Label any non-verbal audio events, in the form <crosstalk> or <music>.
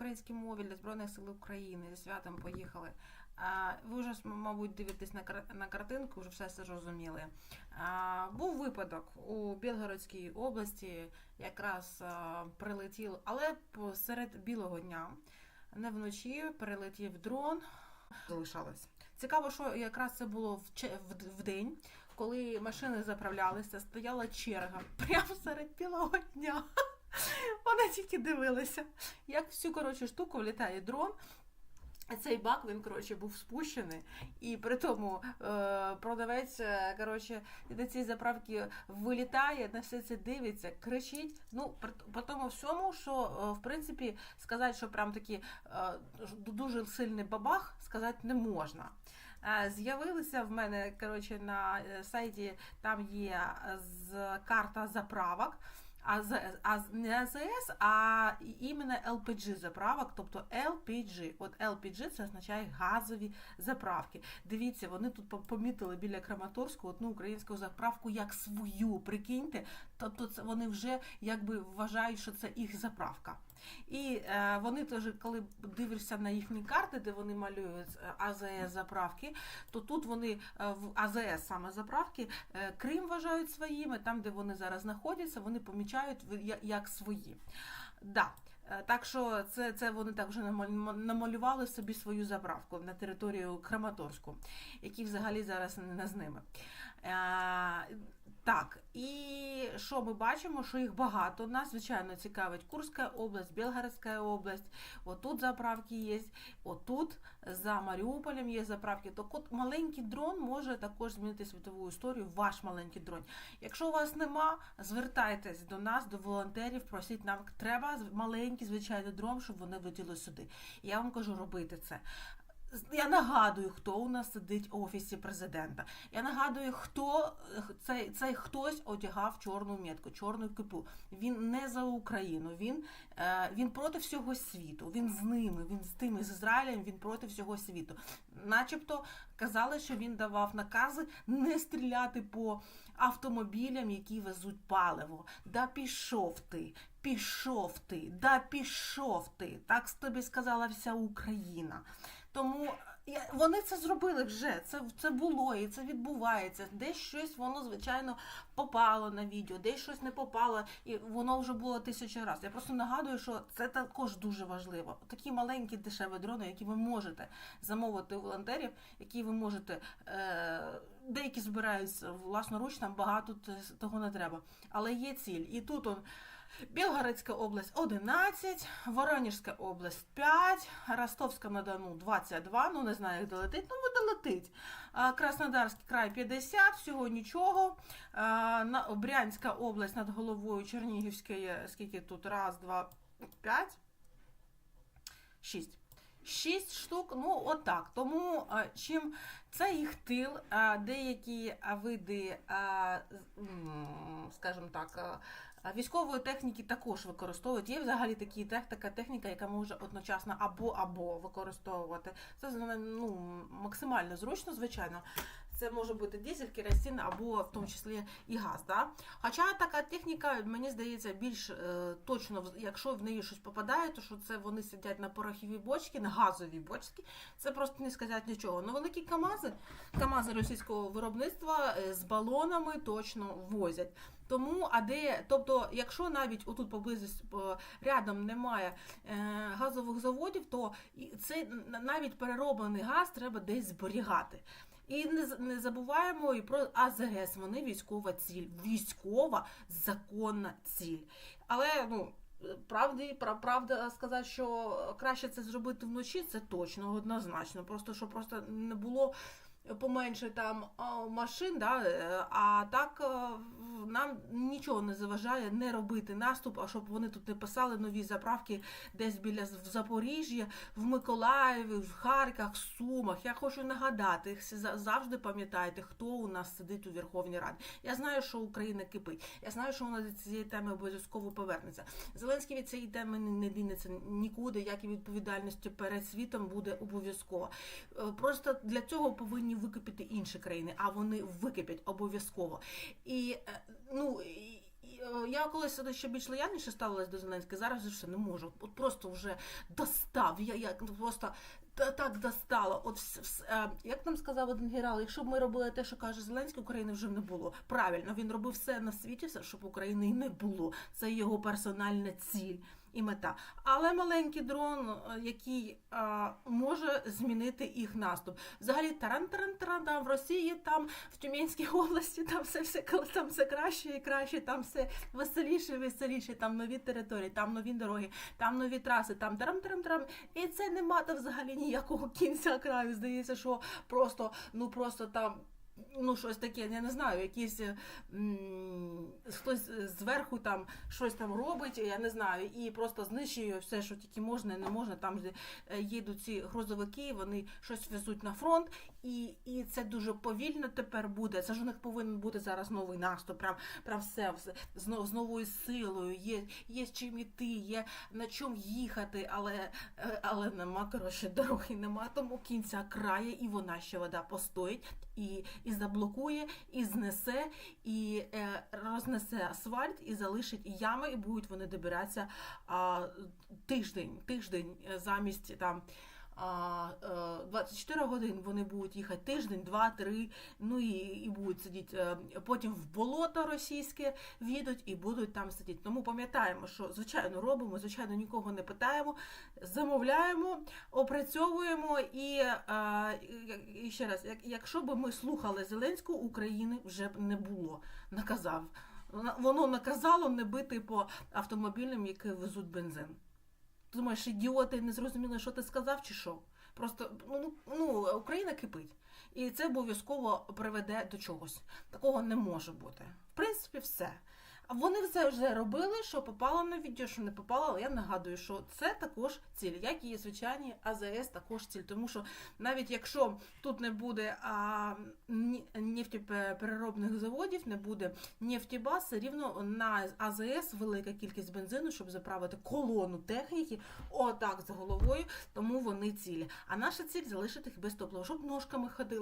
українській мові для Збройних сил України. Зі святом поїхали. А, ви вже, мабуть, дивитесь на, на картинку, вже все це зрозуміли. А, був випадок у Білгородській області, якраз а, прилетів, але серед білого дня, не вночі, прилетів дрон. Залишалось. Цікаво, що якраз це було в, в, в день, коли машини заправлялися, стояла черга прямо серед білого дня. <laughs> Вони тільки дивилися, як всю коротше штуку влітає дрон. Цей бак він коротше був спущений, і при тому е, продавець е, коротше до цієї заправки вилітає, на все це дивиться, кричить. Ну при, при тому всьому, що е, в принципі сказати, що прям такий е, дуже сильний бабах, сказати не можна. Е, З'явилися в мене коротше на сайті, там є з карта заправок. А, з, а не АЗС, а іменно LPG заправок, тобто LPG. От LPG це означає газові заправки. Дивіться, вони тут по- помітили біля Краматорську одну українську заправку як свою. Прикиньте, тобто це вони вже якби вважають, що це їх заправка. І е, вони теж, коли дивишся на їхні карти, де вони малюють е, АЗС заправки, то тут вони е, в АЗС саме заправки е, Крим вважають своїми, там, де вони зараз знаходяться, вони помічають як свої. Да. е, Так що це, це вони так вже намалювали собі свою заправку на територію Краматорську, які взагалі зараз не з ними. Е, так, і що ми бачимо, що їх багато. Нас, звичайно, цікавить Курська область, Білгородська область. Отут заправки є, отут за Маріуполем є заправки. Так от маленький дрон може також змінити світову історію, ваш маленький дрон. Якщо у вас нема, звертайтесь до нас, до волонтерів, просіть нам треба маленький звичайний дрон, щоб вони влетіли сюди. Я вам кажу робити це. Я нагадую, хто у нас сидить у офісі президента. Я нагадую, хто цей, цей хтось одягав чорну метку, чорну кипу. Він не за Україну, він, е, він проти всього світу. Він з ними, він з тими з Ізраїлем, він проти всього світу. Начебто казали, що він давав накази не стріляти по автомобілям, які везуть паливо. Да пішов ти, пішов ти, да пішов ти. Так тобі сказала вся Україна. Тому вони це зробили вже. Це, це було і це відбувається. Десь щось воно, звичайно, попало на відео, десь щось не попало, і воно вже було тисячу разів. Я просто нагадую, що це також дуже важливо. Такі маленькі дешеві дрони, які ви можете замовити у волонтерів, які ви можете. Е- деякі збираються власноруч, там багато того не треба. Але є ціль. І тут он. Білгородська область 11, Воронежська область 5, Ростовська на Дону 22, ну не знаю, як долетить, ну долетить. Краснодарський край 50, всього нічого. Брянська область над головою Чернігівської, скільки тут? Раз, два, п'ять, шість. Шість штук, ну отак. Тому чим це їх тил, деякі види, скажімо так, а, військової техніки також використовують. Є взагалі такі така техніка, яка може одночасно або або використовувати. Це ну, максимально зручно, звичайно. Це може бути дизель, керосин або в тому числі і газ. Да? Хоча така техніка, мені здається, більш е, точно, якщо в неї щось попадає, то що це вони сидять на пороховій бочці, на газовій бочці, це просто не сказати нічого. Ну великі КАМАЗи, КАМАЗи російського виробництва е, з балонами точно возять. Тому, а де, тобто, якщо навіть отут поблизості е, рядом немає газових заводів, то це навіть перероблений газ треба десь зберігати. І не, не забуваємо і про АЗС. Вони військова ціль, військова законна ціль. Але ну. Правді, пра- правда сказати, що краще це зробити вночі, це точно однозначно. Просто що просто не було поменше там машин, да, е, а так е, нам нічого не заважає не робити наступ, а щоб вони тут не писали нові заправки десь біля в Запоріжжі, в Миколаєві, в Харках, в Сумах. Я хочу нагадати, завжди пам'ятайте, хто у нас сидить у Верховній Раді. Я знаю, що Україна кипить. Я знаю, що вона до цієї теми обов'язково повернеться. Зеленський від цієї теми не, не дінеться нікуди, як і відповідальністю перед світом буде обов'язково. Е, Просто для цього повинні википіти інші країни, а вони википять обов'язково. І е, ну е, я колись ще більш лояльніше ставилась до Зеленського, зараз вже все не можу. От просто вже достав. Я, я ну, просто так достала. От е, як нам сказав один генерал, якщо б ми робили те, що каже Зеленський, України вже не було. Правильно, він робив все на світі, все, щоб України і не було. Це його персональна ціль. І мета, але маленький дрон, е, який е, може змінити їх наступ. Взагалі, таран таран таран там в Росії, там в Тюменській області, там все все там все краще і краще, там все веселіше, веселіше, там нові території, там нові дороги, там нові траси, там тарам тарам тарам. І це не мати взагалі ніякого кінця краю. Здається, що просто, ну просто там. Ну, щось таке, я не знаю, якісь м, хтось зверху там щось там робить, я не знаю, і просто знищує все, що тільки можна і не можна. Там де е, їдуть ці грузовики, вони щось везуть на фронт, і, і це дуже повільно тепер буде. Це ж у них повинен бути зараз новий наступ, прям, прям все, все з, з новою силою, є, є з чим іти, є на чому їхати, але, е, але нема коротше дороги, нема тому кінця краю, і вона ще вода постоїть і, і заблокує, і знесе, і е, рознесе асфальт, і залишить ями, і будуть вони добиратися а, тиждень, тиждень е, замість там. А, е, 24 години вони будуть їхати тиждень, два, три, ну і, і будуть сидіти. е, Потім в болото російське в'їдуть і будуть там сидіти. Тому пам'ятаємо, що звичайно робимо, звичайно, нікого не питаємо, замовляємо, опрацьовуємо і, е, і- ще раз, як, якщо б ми слухали Зеленського, України вже б не було. Наказав. Воно наказало не бити по автомобілям, які везуть бензин. Ти думаєш, ідіоти не зрозуміли, що ти сказав, чи що? Просто ну, ну Україна кипить. І це обов'язково приведе до чогось. Такого не може бути. В принципі, все. Вони все вже робили, що попало на відео, що не попало, але я нагадую, що це також ціль, як і звичайні АЗС також ціль. Тому що навіть якщо тут не буде а, нефтепереробних заводів, не буде нефтібаз, все рівно на АЗС велика кількість бензину, щоб заправити колону техніки, отак з головою, тому вони цілі. А наша ціль залишити їх без топлива, щоб ножками ходили.